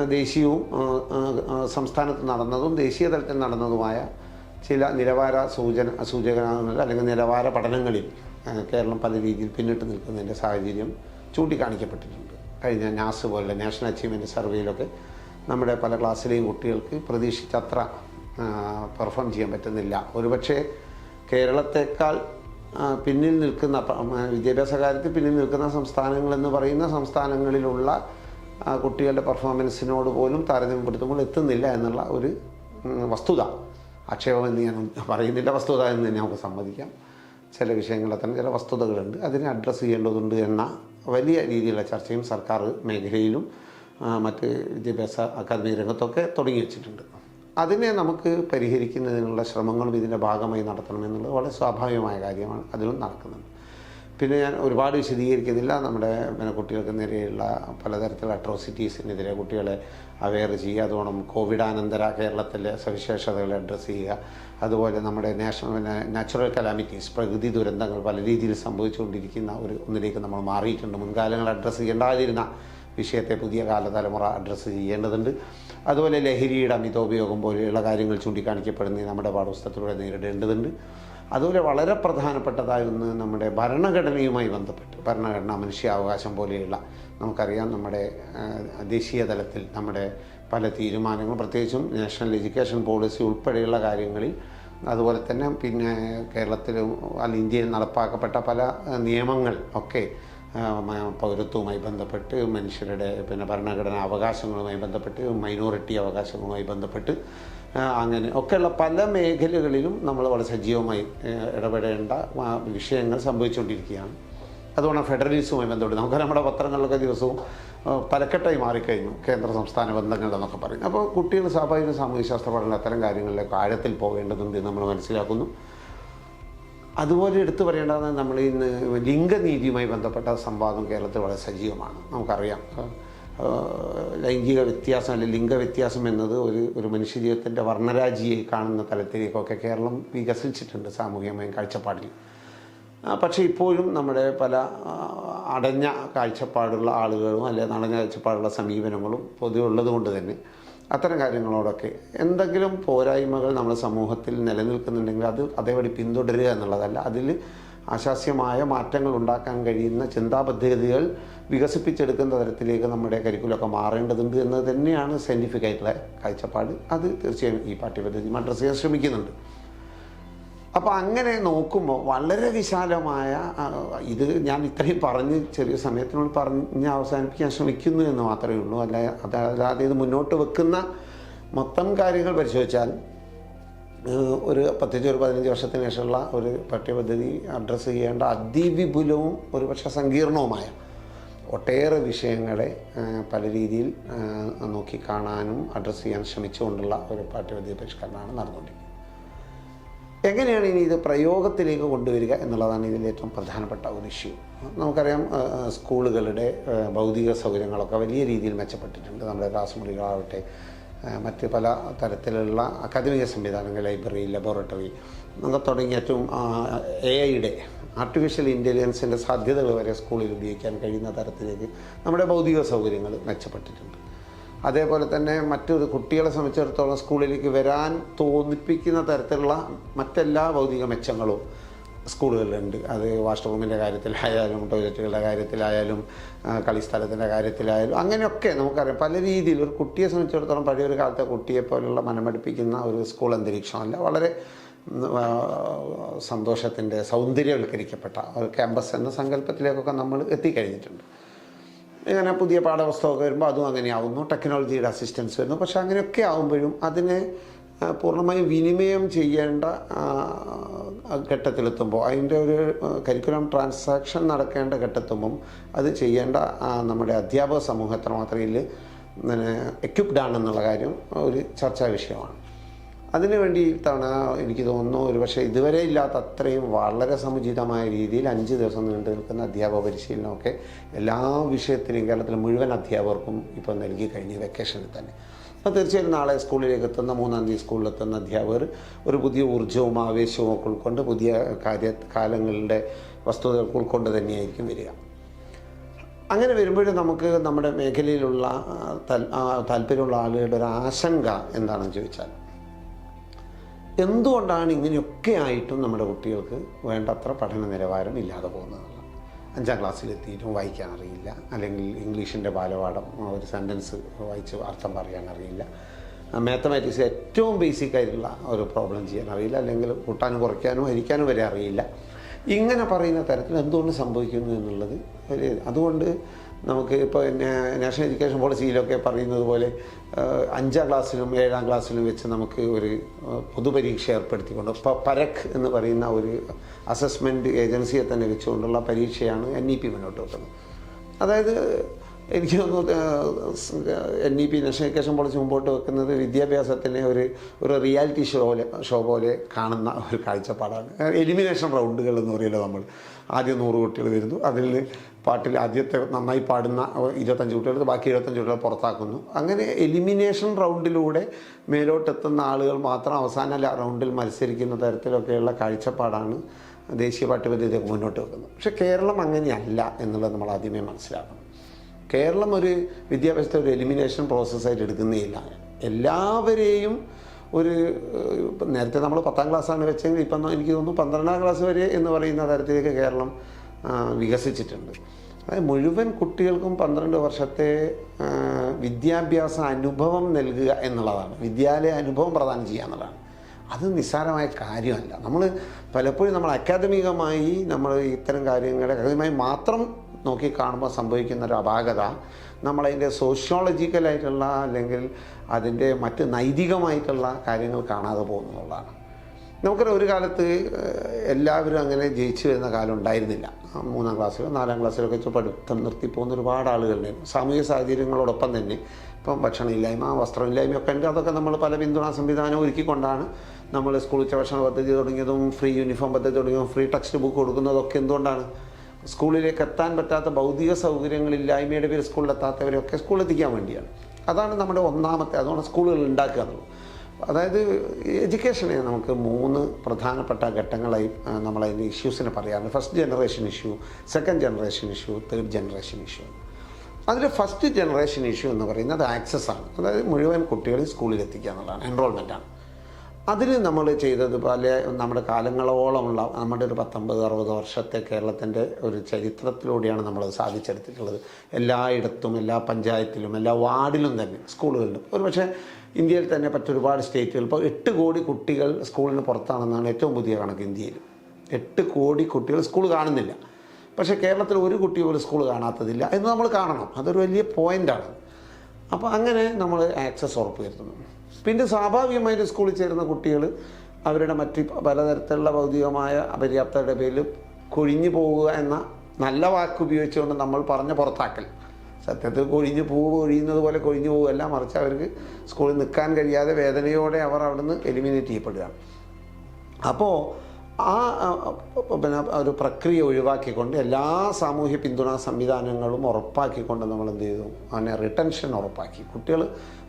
ദേശീയവും സംസ്ഥാനത്ത് നടന്നതും ദേശീയ തലത്തിൽ നടന്നതുമായ ചില നിലവാര സൂചന സൂചകങ്ങൾ അല്ലെങ്കിൽ നിലവാര പഠനങ്ങളിൽ കേരളം പല രീതിയിൽ പിന്നിട്ട് നിൽക്കുന്നതിന്റെ സാഹചര്യം ചൂണ്ടിക്കാണിക്കപ്പെട്ടിട്ടുണ്ട്. കഴിഞ്ഞ നാസ് പോലെ നാഷണൽ അച്ചീവ്മെന്റ് സർവേയിലൊക്കെ നമ്മുടെ പല ക്ലാസ്സിലെയും കുട്ടികൾക്ക് പ്രതീക്ഷിച്ചത്ര പെർഫോം ചെയ്യാൻ പറ്റുന്നില്ല. ഒരുപക്ഷെ കേരളത്തെക്കാൾ പിന്നിൽ നിൽക്കുന്ന വിദ്യാഭ്യാസ കാര്യത്തിൽ പിന്നിൽ നിൽക്കുന്ന സംസ്ഥാനങ്ങൾ എന്ന് പറയുന്ന സംസ്ഥാനങ്ങളിലുള്ള കുട്ടികളുടെ പെർഫോമൻസിനോട് പോലും താരതമ്യപ്പെടുത്തുമ്പോൾ എത്തുന്നില്ല എന്നുള്ള ഒരു വസ്തുത വസ്തുത. ആക്ഷേപമെന്ന് ഞാൻ പറയുന്നില്ല. വസ്തുത എന്ന് തന്നെ നമുക്ക് സമ്മതിക്കാം. ചില വിഷയങ്ങളെ തന്നെ ചില വസ്തുതകളുണ്ട്. അതിനെ അഡ്രസ്സ് ചെയ്യേണ്ടതുണ്ട് എന്ന വലിയ രീതിയിലുള്ള ചർച്ചയും സർക്കാർ മേഖലയിലും മറ്റ് വിദ്യാഭ്യാസ അക്കാദമി രംഗത്തൊക്കെ തുടങ്ങി വെച്ചിട്ടുണ്ട്. അതിനെ നമുക്ക് പരിഹരിക്കുന്നതിനുള്ള ശ്രമങ്ങളും ഇതിന്റെ ഭാഗമായി നടത്തണമെന്നുള്ളത് വളരെ സ്വാഭാവികമായ കാര്യമാണ്. അതിലും നടക്കുന്നുണ്ട്. പിന്നെ ഞാൻ ഒരുപാട് വിശദീകരിക്കുന്നില്ല. നമ്മുടെ പിന്നെ കുട്ടികൾക്ക് നേരെയുള്ള പലതരത്തിലുള്ള അട്രോസിറ്റീസിനെതിരെ കുട്ടികളെ അവെയർ ചെയ്യുക. അതുകൊണ്ട് കോവിഡാനന്തര കേരളത്തിലെ സവിശേഷതകളെ അഡ്രസ്സ് ചെയ്യുക. അതുപോലെ നമ്മുടെ നാഷണൽ പിന്നെ നാച്ചുറൽ കലാമിറ്റീസ് പ്രകൃതി ദുരന്തങ്ങൾ പല രീതിയിൽ സംഭവിച്ചുകൊണ്ടിരിക്കുന്ന ഒരു ഒന്നിലേക്ക് നമ്മൾ മാറിയിട്ടുണ്ട്. മുൻകാലങ്ങൾ അഡ്രസ്സ് ചെയ്യേണ്ടാതിരുന്ന വിഷയത്തെ പുതിയ കാലതലമുറ അഡ്രസ്സ് ചെയ്യേണ്ടതുണ്ട്. അതുപോലെ ലഹരിയുടെ അമിതോപയോഗം പോലെയുള്ള കാര്യങ്ങൾ ചൂണ്ടിക്കാണിക്കപ്പെടുന്നത് നമ്മുടെ പാഠപുസ്തകത്തിലൂടെ നേരിടേണ്ടതുണ്ട്. അതുപോലെ വളരെ പ്രധാനപ്പെട്ടതായ ഒന്ന് നമ്മുടെ ഭരണഘടനയുമായി ബന്ധപ്പെട്ട് ഭരണഘടന മനുഷ്യാവകാശം പോലെയുള്ള നമുക്കറിയാം നമ്മുടെ ദേശീയ തലത്തിൽ നമ്മുടെ പല തീരുമാനങ്ങളും പ്രത്യേകിച്ചും നാഷണൽ എഡ്യൂക്കേഷൻ പോളിസി ഉൾപ്പെടെയുള്ള കാര്യങ്ങളിൽ അതുപോലെ തന്നെ പിന്നെ കേരളത്തിൽ അല്ല ഇന്ത്യയിൽ നടപ്പാക്കപ്പെട്ട പല നിയമങ്ങൾ ഒക്കെ പൗരത്വവുമായി ബന്ധപ്പെട്ട് മനുഷ്യരുടെ പിന്നെ ഭരണഘടനാ അവകാശങ്ങളുമായി ബന്ധപ്പെട്ട് മൈനോറിറ്റി അവകാശങ്ങളുമായി ബന്ധപ്പെട്ട് അങ്ങനെ. ഒക്കെയുള്ള പല മേഖലകളിലും നമ്മൾ വളരെ സജീവമായി ഇടപെടേണ്ട വിഷയങ്ങൾ സംഭവിച്ചുകൊണ്ടിരിക്കുകയാണ്. അതുകൊണ്ട് ഫെഡറലിസവുമായി ബന്ധപ്പെട്ട് നമുക്ക് നമ്മുടെ പത്രങ്ങളിലൊക്കെ ദിവസവും പലക്കെട്ടായി മാറിക്കഴിഞ്ഞു കേന്ദ്ര സംസ്ഥാന ബന്ധങ്ങളെന്നൊക്കെ പറയും അപ്പോൾ കുട്ടികൾ സ്വാഭാവിക സാമൂഹ്യശാസ്ത്ര പഠനം അത്തരം കാര്യങ്ങളിലേക്ക് ആഴത്തിൽ പോകേണ്ടതുണ്ട് നമ്മൾ മനസ്സിലാക്കുന്നു. അതുപോലെ എടുത്തു പറയേണ്ടത് നമ്മൾ ഇന്ന് ലിംഗനീതിയുമായി ബന്ധപ്പെട്ട സംവാദം കേരളത്തിൽ വളരെ സജീവമാണ്. നമുക്കറിയാം. ലൈംഗിക വ്യത്യാസം അല്ലെങ്കിൽ ലിംഗവ്യത്യാസം എന്നത് ഒരു ഒരു മനുഷ്യജീവിതത്തിന്റെ വർണരാജിയെ കാണുന്ന തലത്തിലേക്കൊക്കെ കേരളം വികസിച്ചിട്ടുണ്ട് സാമൂഹികമായും കാഴ്ചപ്പാടിൽ. പക്ഷേ ഇപ്പോഴും നമ്മുടെ പല അടഞ്ഞ കാഴ്ചപ്പാടുള്ള ആളുകളും അല്ലെങ്കിൽ അടഞ്ഞ കാഴ്ചപ്പാടുള്ള സമീപനങ്ങളും പൊതുവെ ഉള്ളത് കൊണ്ട് തന്നെ അത്തരം കാര്യങ്ങളോടൊക്കെ എന്തെങ്കിലും പോരായ്മകൾ നമ്മുടെ സമൂഹത്തിൽ നിലനിൽക്കുന്നുണ്ടെങ്കിൽ അത് അതേപടി പിന്തുടരുക എന്നുള്ളതല്ല. അതിൽ ആശാസ്യമായ മാറ്റങ്ങൾ ഉണ്ടാക്കാൻ കഴിയുന്ന ചിന്താപദ്ധതികൾ വികസിപ്പിച്ചെടുക്കുന്ന തരത്തിലേക്ക് നമ്മുടെ കരിക്കുലമൊക്കെ മാറേണ്ടതുണ്ട് എന്ന് തന്നെയാണ് സയന്റിഫിക് ആയിട്ടുള്ള കാഴ്ചപ്പാട്. അത് തീർച്ചയായും ഈ പാഠ്യപദ്ധതി അഡ്രസ്സ് ചെയ്യാൻ ശ്രമിക്കുന്നുണ്ട്. അപ്പോൾ അങ്ങനെ നോക്കുമ്പോൾ വളരെ വിശാലമായ ഇത് ഞാൻ ഇത്രയും പറഞ്ഞ് ചെറിയ സമയത്തിനുള്ളിൽ പറഞ്ഞ് അവസാനിപ്പിക്കാൻ ശ്രമിക്കുന്നു എന്ന് മാത്രമേ ഉള്ളൂ. അല്ല അതല്ലാതെ ഇത് മുന്നോട്ട് വെക്കുന്ന മൊത്തം കാര്യങ്ങൾ പരിശോധിച്ചാൽ ഒരു പ്രത്യേകിച്ച് ഒരു പതിനഞ്ച് വർഷത്തിന് ശേഷമുള്ള ഒരു പാഠ്യപദ്ധതി അഡ്രസ്സ് ചെയ്യേണ്ട അതിവിപുലവും ഒരു പക്ഷേ സങ്കീർണവുമായ ഒട്ടേറെ വിഷയങ്ങളെ പല രീതിയിൽ നോക്കി കാണാനും അഡ്രസ്സ് ചെയ്യാൻ ശ്രമിച്ചുകൊണ്ടുള്ള ഒരു പാഠ്യപദ്ധതി പരിഷ്കരണമാണ് നടന്നുകൊണ്ടിരിക്കുന്നത്. എങ്ങനെയാണ് ഇനി ഇത് പ്രയോഗത്തിലേക്ക് കൊണ്ടുവരിക എന്നുള്ളതാണ് ഇതിൽ ഏറ്റവും പ്രധാനപ്പെട്ട ഒരു ഇഷ്യൂ. നമുക്കറിയാം സ്കൂളുകളുടെ ഭൗതിക സൗകര്യങ്ങളൊക്കെ വലിയ രീതിയിൽ മെച്ചപ്പെട്ടിട്ടുണ്ട്. നമ്മുടെ ക്ലാസ് മുറികളാവട്ടെ മറ്റ് പല തരത്തിലുള്ള അക്കാദമിക സംവിധാനങ്ങൾ ലൈബ്രറി ലബോറട്ടറി തുടങ്ങിയ ഏറ്റവും എ ഐയുടെ ആർട്ടിഫിഷ്യൽ ഇന്റലിജൻസിന്റെ സാധ്യതകൾ വരെ സ്കൂളിൽ ഉപയോഗിക്കാൻ കഴിയുന്ന തരത്തിലേക്ക് നമ്മുടെ ഭൗതിക സൗകര്യങ്ങൾ മെച്ചപ്പെട്ടിട്ടുണ്ട്. അതേപോലെ തന്നെ മറ്റൊരു കുട്ടികളെ സംബന്ധിച്ചിടത്തോളം സ്കൂളിലേക്ക് വരാൻ തോന്നിപ്പിക്കുന്ന തരത്തിലുള്ള മറ്റെല്ലാ ഭൗതിക മെച്ചങ്ങളും സ്കൂളുകളിലുണ്ട്. അത് വാഷ്റൂമിന്റെ കാര്യത്തിലായാലും ടോയ്ലറ്റുകളുടെ കാര്യത്തിലായാലും കളിസ്ഥലത്തിന്റെ കാര്യത്തിലായാലും അങ്ങനെയൊക്കെ നമുക്കറിയാം. പല രീതിയിൽ ഒരു കുട്ടിയെ സംബന്ധിച്ചിടത്തോളം പഴയൊരു കാലത്തെ കുട്ടിയെ പോലുള്ള മനമടുപ്പിക്കുന്ന ഒരു സ്കൂൾ അന്തരീക്ഷമല്ല. വളരെ സന്തോഷത്തിന്റെ സൗന്ദര്യവൽക്കരിക്കപ്പെട്ട ഒരു ക്യാമ്പസ് എന്ന സങ്കല്പത്തിലേക്കൊക്കെ നമ്മൾ എത്തിക്കഴിഞ്ഞിട്ടുണ്ട്. ഇങ്ങനെ പുതിയ പാഠപുസ്തകമൊക്കെ വരുമ്പോൾ അതും അങ്ങനെയാവുന്നു. ടെക്നോളജിയുടെ അസിസ്റ്റൻസ് വരുന്നു. പക്ഷേ അങ്ങനെയൊക്കെ ആവുമ്പോഴും അതിനെ പൂർണമായും വിനിമയം ചെയ്യേണ്ട ഘട്ടത്തിലെത്തുമ്പോൾ അതിന്റെ ഒരു കരിക്കുലം ട്രാൻസാക്ഷൻ നടക്കേണ്ട ഘട്ടത്തുമ്പം അത് ചെയ്യേണ്ട നമ്മുടെ അധ്യാപക സമൂഹത്തിന് മാത്രമേ എക്യുപ്ഡ് ആണെന്നുള്ള കാര്യം ഒരു ചർച്ചാ വിഷയമാണ്. അതിനു വേണ്ടിയിട്ടാണ് എനിക്ക് തോന്നുന്നു ഒരു പക്ഷേ ഇതുവരെ ഇല്ലാത്ത അത്രയും വളരെ സമുചിതമായ രീതിയിൽ അഞ്ച് ദിവസം നീണ്ടു നിൽക്കുന്ന അധ്യാപക പരിശീലനമൊക്കെ എല്ലാ വിഷയത്തിലും കേരളത്തിലെ മുഴുവൻ അധ്യാപകർക്കും ഇപ്പോൾ നൽകി കഴിഞ്ഞ് വെക്കേഷനിൽ തന്നെ. അപ്പോൾ തീർച്ചയായും നാളെ സ്കൂളിലേക്ക് എത്തുന്ന മൂന്നാം തീയതി സ്കൂളിലെത്തുന്ന അധ്യാപകർ ഒരു പുതിയ ഊർജവും ആവേശവും ഒക്കെ ഉൾക്കൊണ്ട് പുതിയ കാര്യ കാലങ്ങളുടെ വസ്തുതകൾ ഉൾക്കൊണ്ട് തന്നെയായിരിക്കും വരിക. അങ്ങനെ വരുമ്പോഴും നമുക്ക് നമ്മുടെ മേഖലയിലുള്ള താല്പര്യമുള്ള ആളുകളുടെ ഒരു ആശങ്ക എന്താണെന്ന് ചോദിച്ചാൽ എന്തുകൊണ്ടാണ് ഇങ്ങനെയൊക്കെ ആയിട്ടും നമ്മുടെ കുട്ടികൾക്ക് വേണ്ടത്ര പഠന നിലവാരം ഇല്ലാതെ പോകുന്നത്? അഞ്ചാം ക്ലാസ്സിലെത്തിയിട്ടും വായിക്കാൻ അറിയില്ല. അല്ലെങ്കിൽ ഇംഗ്ലീഷിന്റെ ബാലപാഠം ഒരു സെന്റൻസ് വായിച്ച് അർത്ഥം പറയാൻ അറിയില്ല. മാത്തമാറ്റിക്സ് ഏറ്റവും ബേസിക് ആയിട്ടുള്ള ഒരു പ്രോബ്ലം ചെയ്യാൻ അറിയില്ല. അല്ലെങ്കിൽ കൂട്ടാനും കുറയ്ക്കാനും ഹരിക്കാനും വരെ അറിയില്ല. ഇങ്ങനെ പറയുന്ന തരത്തിൽ എന്തുകൊണ്ട് സംഭവിക്കുന്നു എന്നുള്ളത് അതുകൊണ്ട് നമുക്ക് ഇപ്പോൾ നാഷണൽ എഡ്യൂക്കേഷൻ പോളിസിയിലൊക്കെ പറയുന്നത് പോലെ അഞ്ചാം ക്ലാസ്സിലും ഏഴാം ക്ലാസ്സിലും വെച്ച് നമുക്ക് ഒരു പൊതുപരീക്ഷ ഏർപ്പെടുത്തിക്കൊണ്ട് ഇപ്പോൾ പരഖ് എന്ന് പറയുന്ന ഒരു അസസ്മെന്റ് ഏജൻസിയെ തന്നെ വെച്ചുകൊണ്ടുള്ള പരീക്ഷയാണ് എൻ ഇ പി മുന്നോട്ട് വെക്കുന്നത്. അതായത് എനിക്ക് തോന്നുന്നു N E P National Education Policy മുമ്പോട്ട് വെക്കുന്നത് വിദ്യാഭ്യാസത്തിനെ ഒരു ഒരു റിയാലിറ്റി ഷോ പോലെ ഷോ പോലെ കാണുന്ന ഒരു കാഴ്ചപ്പാടാണ്. എലിമിനേഷൻ റൗണ്ടുകൾ എന്ന് പറയുമല്ലോ നമ്മൾ ആദ്യം നൂറ് കുട്ടികൾ വരുന്നു. അതിൽ പാട്ടിൽ ആദ്യത്തെ നന്നായി പാടുന്ന ഇരുപത്തഞ്ച് കുട്ടികൾ ബാക്കി ഇരുപത്തഞ്ച് കുട്ടികൾ പുറത്താക്കുന്നു. അങ്ങനെ എലിമിനേഷൻ റൗണ്ടിലൂടെ മേലോട്ടെത്തുന്ന ആളുകൾ മാത്രം അവസാന റൗണ്ടിൽ മത്സരിക്കുന്ന തരത്തിലൊക്കെയുള്ള കാഴ്ചപ്പാടാണ് ദേശീയ പാഠ്യപദ്ധതി മുന്നോട്ട് വെക്കുന്നത്. പക്ഷേ കേരളം അങ്ങനെയല്ല എന്നുള്ളത് നമ്മൾ ആദ്യമേ മനസ്സിലാക്കണം. കേരളം ഒരു വിദ്യാഭ്യാസത്തെ ഒരു എലിമിനേഷൻ പ്രോസസ്സായിട്ട് എടുക്കുന്നേയില്ല. എല്ലാവരെയും ഒരു നേരത്തെ നമ്മൾ പത്താം ക്ലാസ്സാണ് വെച്ചെങ്കിൽ ഇപ്പം എനിക്ക് തോന്നുന്നു പന്ത്രണ്ടാം ക്ലാസ് വരെ എന്ന് പറയുന്ന തരത്തിലേക്ക് കേരളം വികസിച്ചിട്ടുണ്ട്. അതായത് മുഴുവൻ കുട്ടികൾക്കും പന്ത്രണ്ട് വർഷത്തെ വിദ്യാഭ്യാസ അനുഭവം നൽകുക എന്നുള്ളതാണ്. വിദ്യാലയ അനുഭവം പ്രദാനം ചെയ്യുക എന്നുള്ളതാണ്. അത് നിസ്സാരമായ കാര്യമല്ല. നമ്മൾ പലപ്പോഴും നമ്മൾ അക്കാദമികമായി നമ്മൾ ഇത്തരം കാര്യങ്ങളെ അക്കാദമികമായി മാത്രം നോക്കി കാണുമ്പോൾ സംഭവിക്കുന്ന ഒരു അപാകത. നമ്മളതിന്റെ സോഷ്യോളജിക്കലായിട്ടുള്ള അല്ലെങ്കിൽ അതിന്റെ മറ്റ് നൈതികമായിട്ടുള്ള കാര്യങ്ങൾ കാണാതെ പോകുന്നുള്ളതാണ്. നമുക്കറിയാം ഒരു കാലത്ത് എല്ലാവരും അങ്ങനെ ജയിച്ചു വരുന്ന കാലം ഉണ്ടായിരുന്നില്ല. മൂന്നാം ക്ലാസ്സിലോ നാലാം ക്ലാസ്സിലോ ഒക്കെ പഠിത്തം നിർത്തിപ്പോകുന്ന ഒരുപാട് ആളുകളുണ്ടായിരുന്നു സാമൂഹിക സാഹചര്യങ്ങളോടൊപ്പം തന്നെ ഇപ്പം ഭക്ഷണമില്ലായ്മ വസ്ത്രമില്ലായ്മയൊക്കെ ഉണ്ട്. അതൊക്കെ നമ്മൾ പല പിന്തുണാ സംവിധാനം ഒരുക്കിക്കൊണ്ടാണ് നമ്മൾ സ്കൂൾ ഉച്ചഭക്ഷണ പദ്ധതി തുടങ്ങിയതും ഫ്രീ യൂണിഫോം പദ്ധതി തുടങ്ങിയതും ഫ്രീ ടെക്സ്റ്റ് ബുക്ക് കൊടുക്കുന്നതൊക്കെ എന്തുകൊണ്ടാണ് സ്കൂളിലേക്ക് എത്താൻ പറ്റാത്ത ഭൗതിക സൗകര്യങ്ങളില്ലായ്മയുടെ പേര് സ്കൂളിലെത്താത്തവരെയൊക്കെ സ്കൂളിൽ എത്തിക്കാൻ വേണ്ടിയാണ്. അതാണ് നമ്മുടെ ഒന്നാമത്തെ അതുകൊണ്ട് സ്കൂളുകൾ ഉണ്ടാക്കുക എന്നുള്ളത്. അതായത് എഡ്യൂക്കേഷനെ നമുക്ക് മൂന്ന് പ്രധാനപ്പെട്ട ഘട്ടങ്ങളായി നമ്മളതിന്റെ ഇഷ്യൂസിനെ പറയാറുണ്ട്. First generation issue second generation issue third generation issue. അതിൽ ഫസ്റ്റ് ജനറേഷൻ ഇഷ്യൂ എന്ന് പറയുന്നത് ആക്സസ് ആണ്. അതായത് മുഴുവൻ കുട്ടികളെ സ്കൂളിൽ എത്തിക്കുക എന്നുള്ളതാണ് എൻറോൾമെന്റ് ആണ് അതിന് നമ്മൾ ചെയ്തത് പോലെ നമ്മുടെ കാലങ്ങളോളമുള്ള നമ്മുടെ ഒരു പത്തൊമ്പത് അറുപത് വർഷത്തെ കേരളത്തിന്റെ ഒരു ചരിത്രത്തിലൂടെയാണ് നമ്മൾ സാധിച്ചെടുത്തിട്ടുള്ളത്. എല്ലായിടത്തും എല്ലാ പഞ്ചായത്തിലും എല്ലാ വാർഡിലും തന്നെ സ്കൂളുകളിലും. ഒരു പക്ഷേ ഇന്ത്യയിൽ തന്നെ മറ്റൊരുപാട് സ്റ്റേറ്റുകൾ. ഇപ്പോൾ എട്ട് കോടി കുട്ടികൾ സ്കൂളിന് പുറത്താണെന്നാണ് ഏറ്റവും പുതിയ കണക്ക് ഇന്ത്യയിൽ. എട്ട് കോടി കുട്ടികൾ സ്കൂൾ കാണുന്നില്ല. പക്ഷേ കേരളത്തിൽ ഒരു കുട്ടി പോലും സ്കൂൾ കാണാത്തതില്ല എന്ന് നമ്മൾ കാണണം. അതൊരു വലിയ പോയിന്റാണ് അപ്പോൾ അങ്ങനെ നമ്മൾ ആക്സസ് ഉറപ്പുവരുത്തുന്നു. പിന്നെ സ്വാഭാവികമായിട്ട് സ്കൂളിൽ ചേരുന്ന കുട്ടികൾ അവരുടെ മറ്റ് പലതരത്തിലുള്ള ഭൗതികമായ അപര്യാപ്തരുടെ പേരിൽ കൊഴിഞ്ഞു പോവുക എന്ന നല്ല വാക്ക് ഉപയോഗിച്ചുകൊണ്ട് നമ്മൾ പറഞ്ഞ പുറത്താക്കൽ. സത്യത്തിൽ കൊഴിഞ്ഞു പോവുക കൊഴിയുന്നത് പോലെ കൊഴിഞ്ഞു പോവുകയല്ല മറിച്ച് അവർക്ക് സ്കൂളിൽ നിൽക്കാൻ കഴിയാതെ വേദനയോടെ അവർ അവിടുന്ന് എലിമിനേറ്റ് ചെയ്യപ്പെടുക. അപ്പോൾ ആ ആ, പിന്നെ ഒരു പ്രക്രിയ ഒഴിവാക്കിക്കൊണ്ട് എല്ലാ സാമൂഹ്യ പിന്തുണാ സംവിധാനങ്ങളും ഉറപ്പാക്കിക്കൊണ്ട് നമ്മൾ എന്ത് ചെയ്തു? അങ്ങനെ റിട്ടൻഷൻ ഉറപ്പാക്കി. കുട്ടികൾ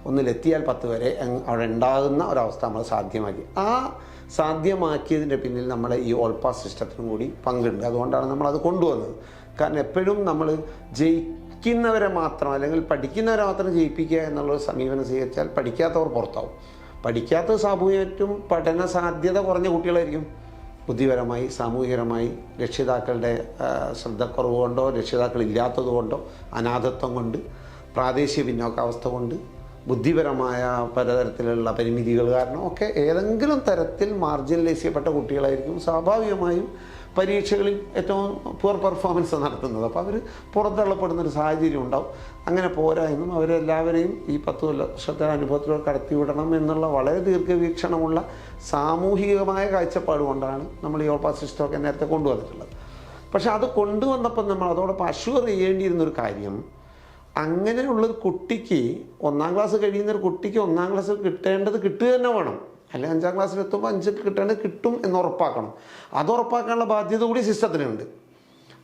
ഒന്നിലെത്തിയാൽ പത്ത് വരെ അവിടെ ഉണ്ടാകുന്ന ഒരവസ്ഥ നമ്മൾ സാധ്യമാക്കി. ആ സാധ്യമാക്കിയതിന്റെ പിന്നിൽ നമ്മൾ ഈ ഓൾപാസ് സിസ്റ്റത്തിനും കൂടി പങ്കുണ്ട്. അതുകൊണ്ടാണ് നമ്മൾ അത് കൊണ്ടുവന്നത്. കാരണം എപ്പോഴും നമ്മൾ ജയിക്കുന്നവരെ മാത്രം അല്ലെങ്കിൽ പഠിക്കുന്നവരെ മാത്രം ജയിപ്പിക്കുക എന്നുള്ളൊരു സമീപനം സ്വീകരിച്ചാൽ പഠിക്കാത്തവർ പുറത്താവും. പഠിക്കാത്ത സാമൂഹ്യത്തും പഠന സാധ്യത കുറഞ്ഞ കുട്ടികളായിരിക്കും. ബുദ്ധിപരമായി സാമൂഹികരമായി രക്ഷിതാക്കളുടെ ശ്രദ്ധക്കുറവ് കൊണ്ടോ രക്ഷിതാക്കൾ ഇല്ലാത്തത് കൊണ്ടോ അനാഥത്വം കൊണ്ട് പ്രാദേശിക പിന്നോക്കാവസ്ഥ കൊണ്ട് ബുദ്ധിപരമായ പലതരത്തിലുള്ള പരിമിതികൾ കാരണം ഒക്കെ ഏതെങ്കിലും തരത്തിൽ മാർജിനലൈസ് ചെയ്യപ്പെട്ട കുട്ടികളായിരിക്കും സ്വാഭാവികമായും പരീക്ഷകളിൽ ഏറ്റവും പുവർ പെർഫോമൻസ് നടത്തുന്നത്. അപ്പോൾ അവർ പുറത്തള്ളപ്പെടുന്നൊരു സാഹചര്യം ഉണ്ടാവും. അങ്ങനെ പോരാ എന്നും അവരെല്ലാവരെയും ഈ പത്ത് വർഷത്തെ അനുഭവത്തിലൂടെ കടത്തിവിടണം എന്നുള്ള വളരെ ദീർഘവീക്ഷണമുള്ള സാമൂഹികമായ കാഴ്ചപ്പാട് കൊണ്ടാണ് നമ്മൾ ഈ ഓൾപാസ് സിസ്റ്റമൊക്കെ നേരത്തെ കൊണ്ടുവന്നിട്ടുള്ളത്. പക്ഷേ അത് കൊണ്ടുവന്നപ്പോൾ നമ്മൾ അതോടൊപ്പം അഷ്വർ ചെയ്യേണ്ടിയിരുന്നൊരു കാര്യം അങ്ങനെയുള്ളൊരു കുട്ടിക്ക് ഒന്നാം ക്ലാസ് കഴിയുന്ന ഒരു കുട്ടിക്ക് ഒന്നാം ക്ലാസ്സിൽ കിട്ടേണ്ടത് കിട്ടുക തന്നെ വേണം. അല്ലെങ്കിൽ അഞ്ചാം ക്ലാസ്സിൽ എത്തുമ്പോൾ അഞ്ച് കിട്ടേണ്ടത് കിട്ടും എന്ന് ഉറപ്പാക്കണം. അത് ഉറപ്പാക്കാനുള്ള ബാധ്യത കൂടി സിസ്റ്റത്തിനുണ്ട്.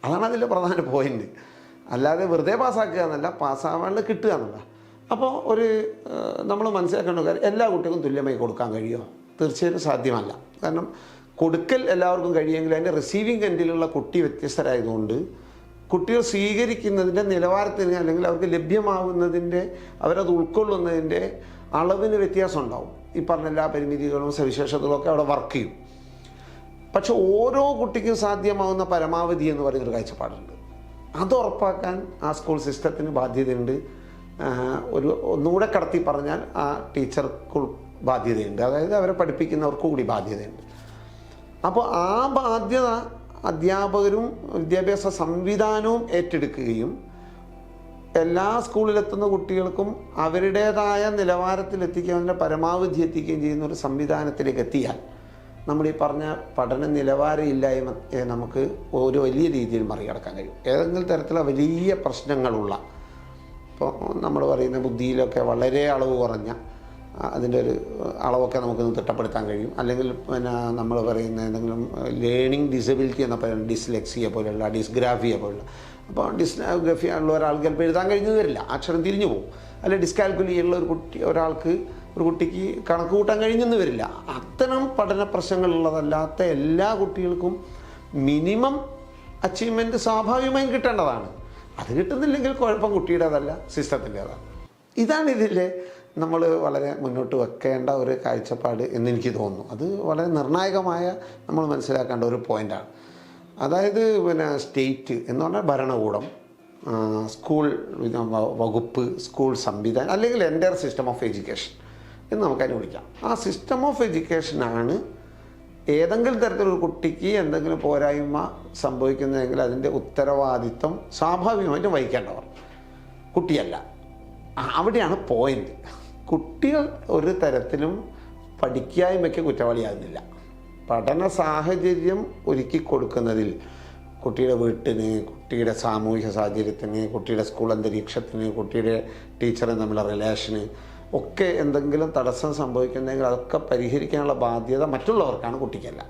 അതാണ് അതിന്റെ പ്രധാന പോയിന്റ് അല്ലാതെ വെറുതെ പാസ്സാക്കുക എന്നല്ല പാസ്സാവാണ്ട് കിട്ടുക എന്നല്ല. അപ്പോൾ ഒരു നമ്മൾ മനസ്സിലാക്കേണ്ട കാര്യം എല്ലാ കുട്ടികൾക്കും തുല്യമായി കൊടുക്കാൻ കഴിയുമോ തീർച്ചയായിട്ടും സാധ്യമല്ല. കാരണം കൊടുക്കൽ എല്ലാവർക്കും കഴിയുമെങ്കിൽ അതിന്റെ റിസീവിങ് എൻഡിലുള്ള കുട്ടി വ്യത്യസ്തരായതുകൊണ്ട് കുട്ടികൾ സ്വീകരിക്കുന്നതിന്റെ നിലവാരത്തിന് അല്ലെങ്കിൽ അവർക്ക് ലഭ്യമാവുന്നതിന്റെ അവരത് ഉൾക്കൊള്ളുന്നതിന്റെ അളവിന് വ്യത്യാസം ഉണ്ടാവും. ഈ പറഞ്ഞ എല്ലാ പരിമിതികളും സവിശേഷതകളും ഒക്കെ അവിടെ വർക്ക് ചെയ്യും. പക്ഷെ ഓരോ കുട്ടിക്കും സാധ്യമാവുന്ന പരമാവധി എന്ന് പറയുന്നൊരു കാഴ്ചപ്പാടുണ്ട്. അത് ഉറപ്പാക്കാൻ ആ സ്കൂൾ സിസ്റ്റത്തിന് ബാധ്യതയുണ്ട്. ഒരു ഒന്നുകൂടെ കടത്തി പറഞ്ഞാൽ ആ ടീച്ചർക്ക് ബാധ്യതയുണ്ട്. അതായത് അവരെ പഠിപ്പിക്കുന്നവർക്ക് കൂടി ബാധ്യതയുണ്ട്. അപ്പോൾ ആ ബാധ്യത അധ്യാപകരും വിദ്യാഭ്യാസ സംവിധാനവും ഏറ്റെടുക്കുകയും എല്ലാ സ്കൂളിലെത്തുന്ന കുട്ടികൾക്കും അവരുടേതായ നിലവാരത്തിൽ എത്തിക്കാവുന്ന പരമാവധി എത്തിക്കുകയും ചെയ്യുന്ന ഒരു സംവിധാനത്തിലേക്ക് എത്തിയാൽ നമ്മൾ ഈ പറഞ്ഞ പഠന നിലവാരമില്ലായ്മയെ നമുക്ക് ഒരു വലിയ രീതിയിൽ മറികടക്കാൻ കഴിയും. ഏതെങ്കിലും തരത്തിലുള്ള വലിയ പ്രശ്നങ്ങളുള്ള ഇപ്പോൾ നമ്മൾ പറയുന്ന ബുദ്ധിയിലൊക്കെ വളരെ അളവ് കുറഞ്ഞ അതിന്റെ ഒരു അളവൊക്കെ നമുക്കൊന്ന് തിട്ടപ്പെടുത്താൻ കഴിയും. അല്ലെങ്കിൽ പിന്നെ നമ്മൾ പറയുന്ന എന്തെങ്കിലും ലേണിംഗ് ഡിസബിലിറ്റി എന്ന പറയുന്നത് ഡിസ്ലെക്സിയ പോലെയുള്ള ഡിസ്ഗ്രാഫിയ പോലുള്ള. അപ്പോൾ ഡിസ്ഗ്രാഫിയ ഉള്ള ഒരാൾക്ക് ചിലപ്പോൾ എഴുതാൻ കഴിഞ്ഞു വരില്ല. അക്ഷരം തിരിഞ്ഞു പോകും. അല്ലെങ്കിൽ ഡിസ്കാൽക്കുലി ഉള്ള ഒരു കുട്ടി ഒരാൾക്ക് ഒരു കുട്ടിക്ക് കണക്ക് കൂട്ടാൻ കഴിഞ്ഞെന്ന് വരില്ല. അത്തരം പഠന പ്രശ്നങ്ങളുള്ളതല്ലാത്ത എല്ലാ കുട്ടികൾക്കും മിനിമം അച്ചീവ്മെന്റ് സ്വാഭാവികമായും കിട്ടേണ്ടതാണ്. അത് കിട്ടുന്നില്ലെങ്കിൽ കുഴപ്പം കുട്ടിയുടേതല്ല സിസ്റ്റത്തിന്റേതാണ്. ഇതാണ് ഇതിലെ നമ്മൾ വളരെ മുന്നോട്ട് വെക്കേണ്ട ഒരു കാഴ്ചപ്പാട് എന്നെനിക്ക് തോന്നുന്നു. അത് വളരെ നിർണായകമായ നമ്മൾ മനസ്സിലാക്കേണ്ട ഒരു പോയിന്റാണ് അതായത് പിന്നെ സ്റ്റേറ്റ് എന്ന് പറഞ്ഞാൽ ഭരണകൂടം സ്കൂൾ വകുപ്പ് സ്കൂൾ സംവിധാനം അല്ലെങ്കിൽ എന്റെ സിസ്റ്റം ഓഫ് എഡ്യൂക്കേഷൻ എന്ന് നമുക്കതിനെ വിളിക്കാം. ആ സിസ്റ്റം ഓഫ് എഡ്യൂക്കേഷനാണ് ഏതെങ്കിലും തരത്തിലൊരു കുട്ടിക്ക് എന്തെങ്കിലും പോരായ്മ സംഭവിക്കുന്നതെങ്കിൽ അതിന്റെ ഉത്തരവാദിത്വം സ്വാഭാവികമായിട്ടും വഹിക്കേണ്ടവർ. കുട്ടിയല്ല. അവിടെയാണ് പോയിന്റ് കുട്ടികൾ ഒരു തരത്തിലും പഠിക്കായ്മയ്ക്ക് കുറ്റവാളിയാകുന്നില്ല. പഠന സാഹചര്യം ഒരുക്കി കൊടുക്കുന്നതിൽ കുട്ടിയുടെ വീട്ടിന് കുട്ടിയുടെ സാമൂഹിക സാഹചര്യത്തിന് കുട്ടിയുടെ സ്കൂൾ അന്തരീക്ഷത്തിന് കുട്ടിയുടെ ടീച്ചറും തമ്മിലുള്ള റിലേഷന് ഒക്കെ എന്തെങ്കിലും തടസ്സം സംഭവിക്കുന്നെങ്കിൽ അതൊക്കെ പരിഹരിക്കാനുള്ള ബാധ്യത മറ്റുള്ളവർക്കാണ് കുട്ടിക്കല്ല.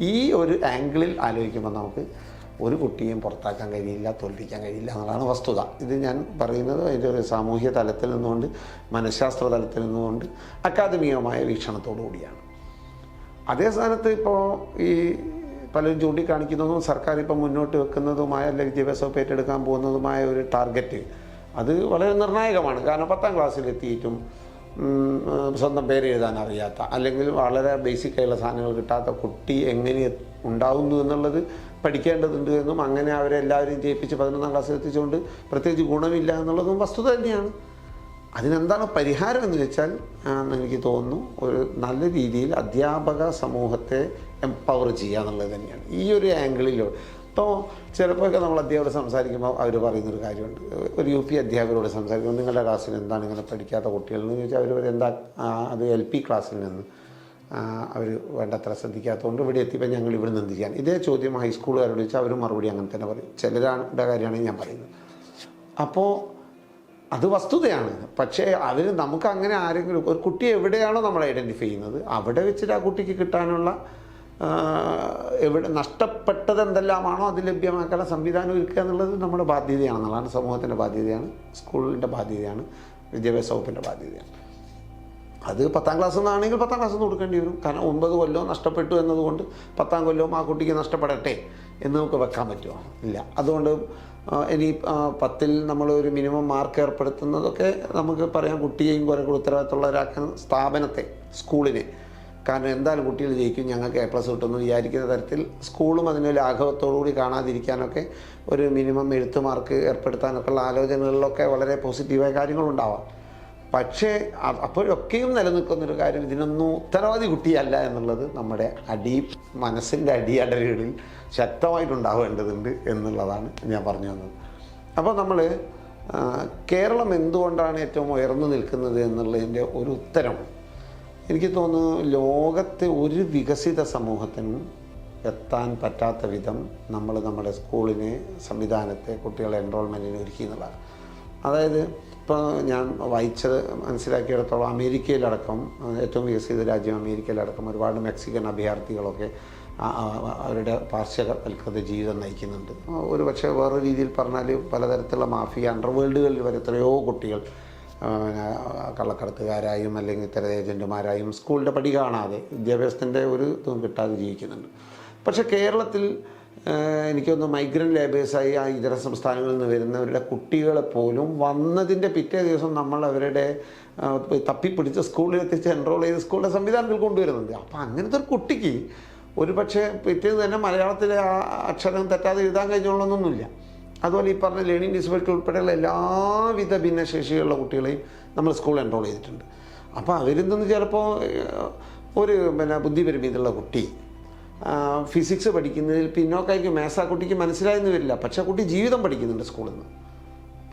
ഈ ഒരു ആംഗിളിൽ ആലോചിക്കുമ്പോൾ നമുക്ക് ഒരു കുട്ടിയും പുറത്താക്കാൻ കഴിയില്ല തോൽപ്പിക്കാൻ കഴിയില്ല എന്നുള്ളതാണ് വസ്തുത. ഇത് ഞാൻ പറയുന്നത് അതിന്റെ ഒരു സാമൂഹ്യ തലത്തിൽ നിന്നുകൊണ്ട് മനഃശാസ്ത്ര തലത്തിൽ നിന്നുകൊണ്ട് അക്കാദമികമായ വീക്ഷണത്തോടു കൂടിയാണ്. അതേ സ്ഥാനത്ത് ഇപ്പോൾ ഈ പലരും ചൂണ്ടിക്കാണിക്കുന്നതും സർക്കാർ ഇപ്പം മുന്നോട്ട് വെക്കുന്നതുമായ അല്ലെങ്കിൽ വിദ്യാഭ്യാസ വകുപ്പ് ഏറ്റെടുക്കാൻ പോകുന്നതുമായ ഒരു ടാർഗറ്റ് അത് വളരെ നിർണായകമാണ്. കാരണം പത്താം ക്ലാസ്സിലെത്തിയിട്ടും സ്വന്തം പേര് എഴുതാൻ അറിയാത്ത അല്ലെങ്കിൽ വളരെ ബേസിക് ആയിട്ടുള്ള സാധനങ്ങൾ കിട്ടാത്ത കുട്ടി എങ്ങനെ ഉണ്ടാവുന്നു എന്നുള്ളത് പഠിക്കേണ്ടതുണ്ട് എന്നും അങ്ങനെ അവരെ എല്ലാവരെയും ജയിപ്പിച്ച് പതിനൊന്നാം ക്ലാസ്സിൽ എത്തിച്ചുകൊണ്ട് പ്രത്യേകിച്ച് ഗുണമില്ല എന്നുള്ളതും വസ്തുത തന്നെയാണ്. അതിനെന്താണ് പരിഹാരം എന്ന് വെച്ചാൽ എനിക്ക് തോന്നുന്നു ഒരു നല്ല രീതിയിൽ അധ്യാപക സമൂഹത്തെ എംപവർ ചെയ്യുക എന്നുള്ളത് തന്നെയാണ്. ഈ ഒരു ആംഗിളിലോ ഇപ്പോൾ ചിലപ്പോഴൊക്കെ നമ്മൾ അധ്യാപകരോട് സംസാരിക്കുമ്പോൾ അവർ പറയുന്നൊരു കാര്യമുണ്ട്. ഒരു യു പി അധ്യാപകരോട് സംസാരിക്കുമ്പോൾ നിങ്ങളുടെ ക്ലാസ്സിൽ എന്താണ് ഇങ്ങനെ പഠിക്കാത്ത കുട്ടികളെന്ന് ചോദിച്ചാൽ അവർ എന്താ അത് എൽ പി ക്ലാസ്സിൽ നിന്ന്. അവർ വേണ്ടത്ര ശ്രദ്ധിക്കാത്തതുകൊണ്ട് ഇവിടെ എത്തിയപ്പോൾ ഞങ്ങൾ ഇവിടെ നിന്ന് ചെയ്യാൻ? ഇതേ ചോദ്യം ഹൈസ്കൂളുകാരോട് ചോദിച്ചാൽ അവർ മറുപടി അങ്ങനെ തന്നെ പറയും. ചിലരുടെ കാര്യമാണ് ഞാൻ പറയുന്നത്. അപ്പോൾ അത് വസ്തുതയാണ്. പക്ഷേ അവർ നമുക്ക് അങ്ങനെ ആരെങ്കിലും ഒരു കുട്ടി എവിടെയാണോ നമ്മൾ ഐഡന്റിഫൈ ചെയ്യുന്നത് അവിടെ വെച്ചിട്ട് ആ കുട്ടിക്ക് കിട്ടാനുള്ള എവിടെ നഷ്ടപ്പെട്ടത് എന്തെല്ലാമാണോ അത് ലഭ്യമാക്കാനുള്ള സംവിധാനം ഒരുക്കുക എന്നുള്ളത് നമ്മുടെ ബാധ്യതയാണെന്നുള്ളതാണ് സമൂഹത്തിന്റെ ബാധ്യതയാണ് സ്കൂളിന്റെ ബാധ്യതയാണ് വിദ്യാഭ്യാസ വകുപ്പിന്റെ ബാധ്യതയാണ്. അത് പത്താം ക്ലാസ് നിന്നാണെങ്കിൽ പത്താം ക്ലാസ് കൊടുക്കേണ്ടി വരും. കാരണം ഒമ്പത് കൊല്ലവും നഷ്ടപ്പെട്ടു എന്നതുകൊണ്ട് പത്താം കൊല്ലവും ആ കുട്ടിക്ക് നഷ്ടപ്പെടട്ടെ എന്ന് നമുക്ക് വെക്കാൻ പറ്റുമോ? ഇല്ല. അതുകൊണ്ട് ഇനി പത്തിൽ നമ്മൾ ഒരു മിനിമം മാർക്ക് ഏർപ്പെടുത്തുന്നതൊക്കെ നമുക്ക് പറയാം. കുട്ടിയെയും കുറെ കൂടി ഉത്തരവാദിത്തമുള്ളവരാക്കുന്ന സ്ഥാപനത്തെ സ്കൂളിനെ. കാരണം എന്തായാലും കുട്ടികൾ ജയിക്കും. ഞങ്ങൾക്ക് എ പ്ലസ് കിട്ടുമെന്ന് വിചാരിക്കുന്ന തരത്തിൽ സ്കൂളും അതിനെ ലാഘവത്തോടുകൂടി കാണാതിരിക്കാനൊക്കെ ഒരു മിനിമം എഴുത്ത് മാർക്ക് ഉള്ള ആലോചനകളിലൊക്കെ വളരെ പോസിറ്റീവായ കാര്യങ്ങളുണ്ടാവാം. പക്ഷേ അപ്പോഴൊക്കെയും നിലനിൽക്കുന്നൊരു കാര്യം ഇതിനൊന്നും ഉത്തരവാദി കുട്ടിയല്ല എന്നുള്ളത് നമ്മുടെ അടി മനസ്സിന്റെ അടിയടലുകളിൽ ശക്തമായിട്ടുണ്ടാവേണ്ടതുണ്ട് എന്നുള്ളതാണ് ഞാൻ പറഞ്ഞു തന്നത്. അപ്പോൾ നമ്മൾ കേരളം എന്തുകൊണ്ടാണ് ഏറ്റവും ഉയർന്നു നിൽക്കുന്നത് എന്നുള്ളതിന്റെ ഒരു ഉത്തരം. എനിക്ക് തോന്നുന്നു ലോകത്തെ ഒരു വികസിത സമൂഹത്തിനും എത്താൻ പറ്റാത്ത വിധം നമ്മൾ നമ്മുടെ സ്കൂളിനെ സംവിധാനത്തെ കുട്ടികളെ എൻറോൾമെന്റിന് ഒരുക്കി എന്നുള്ളതാണ്. അതായത് ഇപ്പോൾ ഞാൻ വായിച്ചത് മനസ്സിലാക്കിയിടത്തോളം അമേരിക്കയിലടക്കം ഏറ്റവും വികസിത രാജ്യം അമേരിക്കയിലടക്കം ഒരുപാട് മെക്സിക്കൻ അഭയാർത്ഥികളൊക്കെ അവരുടെ പാർശ്വവൽകൃത ജീവിതം നയിക്കുന്നുണ്ട്. ഒരു പക്ഷേ വേറെ രീതിയിൽ പറഞ്ഞാൽ പലതരത്തിലുള്ള മാഫിയ അണ്ടർവേൾഡുകളിൽ വരെ എത്രയോ കുട്ടികൾ കള്ളക്കടത്തുകാരായും അല്ലെങ്കിൽ ഇത്തരം ഏജന്റുമാരായും സ്കൂളിന്റെ പടി കാണാതെ വിദ്യാഭ്യാസത്തിന്റെ ഒരു ഇതും കിട്ടാതെ ജീവിക്കുന്നുണ്ട്. പക്ഷേ കേരളത്തിൽ എനിക്കൊന്ന് മൈഗ്രന്റ് ലേബേഴ്സായി ആ ഇതര സംസ്ഥാനങ്ങളിൽ നിന്ന് വരുന്നവരുടെ കുട്ടികളെ പോലും വന്നതിന്റെ പിറ്റേ ദിവസം നമ്മൾ അവരുടെ തപ്പിപ്പിടിച്ച് സ്കൂളിൽ എത്തിച്ച് എൻറോൾ ചെയ്ത് സ്കൂളിലെ സംവിധാനത്തിൽ കൊണ്ടുവരുന്നുണ്ട്. അപ്പോൾ അങ്ങനത്തെ ഒരു കുട്ടിക്ക് ഒരു പക്ഷേ പിറ്റേന്ന് തന്നെ മലയാളത്തിലെ ആ അക്ഷരം തെറ്റാതെ എഴുതാൻ കഴിഞ്ഞോളൊന്നൊന്നുമില്ല അതുപോലെ ഈ പറഞ്ഞ ലേണിംഗ് ഡിസബിലിറ്റി ഉൾപ്പെടെയുള്ള എല്ലാവിധ ഭിന്നശേഷിയുള്ള കുട്ടികളെയും നമ്മൾ സ്കൂളിൽ എൻറോൾ ചെയ്തിട്ടുണ്ട്. അപ്പോൾ അവരിൽ നിന്ന് ചിലപ്പോൾ ഒരു പിന്നെ ബുദ്ധിപരിമിതിയുള്ള കുട്ടി ഫിസിക്സ് പഠിക്കുന്നതിൽ പിന്നോക്കായിരിക്കും മാത്സ് ആ കുട്ടിക്ക് മനസ്സിലായെന്ന് വരില്ല. പക്ഷേ കുട്ടി ജീവിതം പഠിക്കുന്നുണ്ട് സ്കൂളിൽ നിന്ന്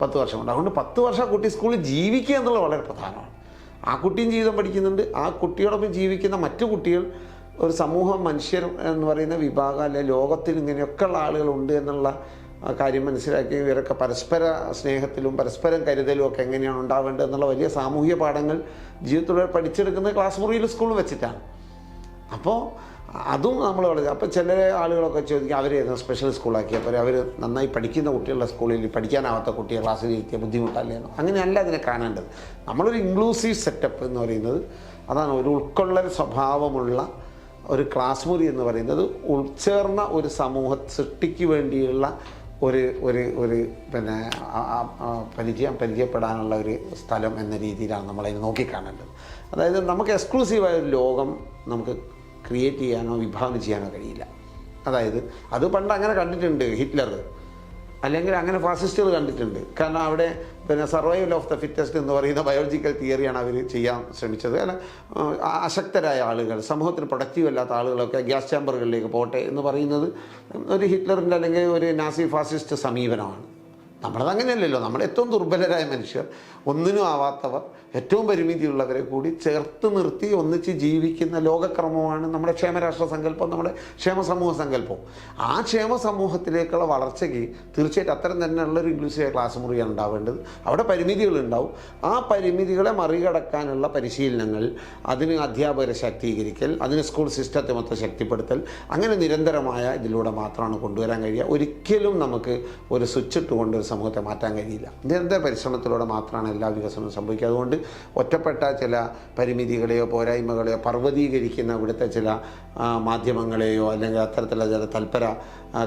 പത്ത് വർഷം കൊണ്ട്. അതുകൊണ്ട് പത്ത് വർഷം ആ കുട്ടി സ്കൂളിൽ ജീവിക്കുക എന്നുള്ളത് വളരെ പ്രധാനമാണ്. ആ കുട്ടിയും ജീവിതം പഠിക്കുന്നുണ്ട്. ആ കുട്ടിയോടൊപ്പം ജീവിക്കുന്ന മറ്റു കുട്ടികൾ ഒരു സമൂഹം മനുഷ്യർ എന്ന് പറയുന്ന വിഭാഗം അല്ലെ ലോകത്തിൽ ഇങ്ങനെയൊക്കെയുള്ള ആളുകളുണ്ട് എന്നുള്ള കാര്യം മനസ്സിലാക്കി ഇവരൊക്കെ പരസ്പര സ്നേഹത്തിലും പരസ്പരം കരുതലും ഒക്കെ എങ്ങനെയാണ് ഉണ്ടാവേണ്ടത് എന്നുള്ള വലിയ സാമൂഹ്യ പാഠങ്ങൾ ജീവിതത്തിലൂടെ പഠിച്ചെടുക്കുന്നത് ക്ലാസ് മുറിയിൽ സ്കൂളിൽ വെച്ചിട്ടാണ്. അപ്പോൾ അതും നമ്മൾ വളരെ അപ്പോൾ ചില ആളുകളൊക്കെ ചോദിക്കും അവർ സ്പെഷ്യൽ സ്കൂളാക്കിയപ്പോൾ അവർ നന്നായി പഠിക്കുന്ന കുട്ടികളുടെ സ്കൂളിൽ പഠിക്കാനാവാത്ത കുട്ടിയെ ക്ലാസ്സിൽ ഇരുത്തിയ ബുദ്ധിമുട്ടല്ലേ അങ്ങനെയല്ല അതിനെ കാണേണ്ടത്. നമ്മളൊരു ഇൻക്ലൂസീവ് സെറ്റപ്പ് എന്ന് പറയുന്നത് അതാണ് ഒരു ഉൾക്കൊള്ളൽ സ്വഭാവമുള്ള ഒരു ക്ലാസ് മുറി എന്ന് പറയുന്നത് ഉൾച്ചേർന്ന ഒരു സമൂഹ സൃഷ്ടിക്ക് വേണ്ടിയുള്ള ഒരു ഒരു ഒരു പിന്നെ പരിചയം പരിചയപ്പെടാനുള്ള ഒരു സ്ഥലം എന്ന രീതിയിലാണ് നമ്മളതിനെ നോക്കിക്കാണേണ്ടത്. അതായത് നമുക്ക് എക്സ്ക്ലൂസീവായ ഒരു ലോകം നമുക്ക് ക്രിയേറ്റ് ചെയ്യാനോ വിഭാവനം ചെയ്യാനോ കഴിയില്ല. അതായത് അത് പണ്ട് അങ്ങനെ കണ്ടിട്ടുണ്ട് ഹിറ്റ്ലർ. അല്ലെങ്കിൽ അങ്ങനെ ഫാസിസ്റ്റുകൾ കണ്ടിട്ടുണ്ട്. കാരണം അവിടെ പിന്നെ സർവൈവൽ ഓഫ് ദ ഫിറ്റസ്റ്റ് എന്ന് പറയുന്ന ബയോളജിക്കൽ തിയറിയാണ് അവർ ചെയ്യാൻ ശ്രമിച്ചത്. അല്ല അശക്തരായ ആളുകൾ സമൂഹത്തിന് പ്രൊഡക്റ്റീവ് അല്ലാത്ത ആളുകളൊക്കെ ഗ്യാസ് ചാമ്പറുകളിലേക്ക് പോട്ടെ എന്ന് പറയുന്നത് ഒരു ഹിറ്റ്ലറിന്റെ അല്ലെങ്കിൽ ഒരു നാസി ഫാസിസ്റ്റ് സമീപനമാണ്. നമ്മളത് അങ്ങനെയല്ലല്ലോ നമ്മൾ ഏറ്റവും ദുർബലരായ മനുഷ്യർ ഒന്നിനും ആവാത്തവർ ഏറ്റവും പരിമിതിയുള്ളവരെ കൂടി ചേർത്ത് നിർത്തി ഒന്നിച്ച് ജീവിക്കുന്ന ലോകക്രമമാണ് നമ്മുടെ ക്ഷേമരാഷ്ട്ര സങ്കല്പം നമ്മുടെ ക്ഷേമ സമൂഹ സങ്കല്പം. ആ ക്ഷേമ സമൂഹത്തിലേക്കുള്ള വളർച്ചയ്ക്ക് തീർച്ചയായിട്ടും അത്തരം തന്നെയുള്ള ഒരു ഇൻക്ലൂസീവ് ക്ലാസ് മുറിയാണ് ഉണ്ടാവേണ്ടത്. അവിടെ പരിമിതികളുണ്ടാവും. ആ പരിമിതികളെ മറികടക്കാനുള്ള പരിശീലനങ്ങൾ അതിന് അധ്യാപകരെ ശാക്തീകരിക്കൽ അതിന് സ്കൂൾ സിസ്റ്റത്തെ മൊത്തം ശക്തിപ്പെടുത്തൽ അങ്ങനെ നിരന്തരമായ ഇതിലൂടെ മാത്രമാണ് കൊണ്ടുവരാൻ കഴിയുക. ഒരിക്കലും നമുക്ക് ഒരു സ്വിച്ച് ഇട്ടുകൊണ്ട് ഒരു സമൂഹത്തെ മാറ്റാൻ കഴിയില്ല. നിരന്തര പരിശ്രമത്തിലൂടെ മാത്രമാണ് എല്ലാ വികസനവും സംഭവിക്കുക. അതുകൊണ്ട് ഒറ്റപ്പെട്ട ചില പരിമിതികളെയോ പോരായ്മകളെയോ പർവതീകരിക്കുന്ന ഇവിടുത്തെ ചില മാധ്യമങ്ങളെയോ അല്ലെങ്കിൽ അത്തരത്തിലുള്ള ചില തൽപര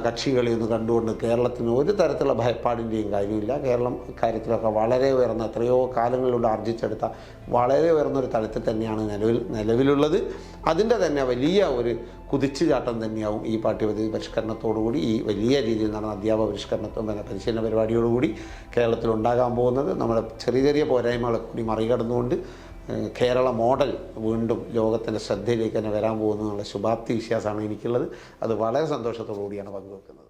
കക്ഷികളെയോ ഒന്ന് കണ്ടുകൊണ്ട് കേരളത്തിന് ഒരു തരത്തിലുള്ള ഭയപ്പാടിന്റെയും കാര്യമില്ല. കേരളം കാര്യത്തിലൊക്കെ വളരെ ഉയർന്ന എത്രയോ കാലങ്ങളിലൂടെ ആർജിച്ചെടുത്ത വളരെ ഉയർന്നൊരു തലത്തിൽ തന്നെയാണ് നിലവിൽ നിലവിലുള്ളത്. അതിന്റെ തന്നെ വലിയ ഒരു കുതിച്ചു ചാട്ടം തന്നെയാവും ഈ പാഠ്യപദ്ധതി പരിഷ്കരണത്തോടുകൂടി ഈ വലിയ രീതിയിൽ നടന്ന അധ്യാപക പരിഷ്കരണത്തും പരിശീലന പരിപാടിയോടുകൂടി കേരളത്തിൽ ഉണ്ടാകാൻ പോകുന്നത്. നമ്മുടെ ചെറിയ ചെറിയ പോരായ്മകളെ കൂടി മറികടന്നുകൊണ്ട് കേരള മോഡൽ വീണ്ടും ലോകത്തിന്റെ ശ്രദ്ധയിലേക്ക് തന്നെ വരാൻ പോകുന്നു എന്നുള്ള ശുഭാപ്തി വിശ്വാസമാണ് എനിക്കുള്ളത്. അത് വളരെ സന്തോഷത്തോടു കൂടിയാണ് പങ്കുവെക്കുന്നത്.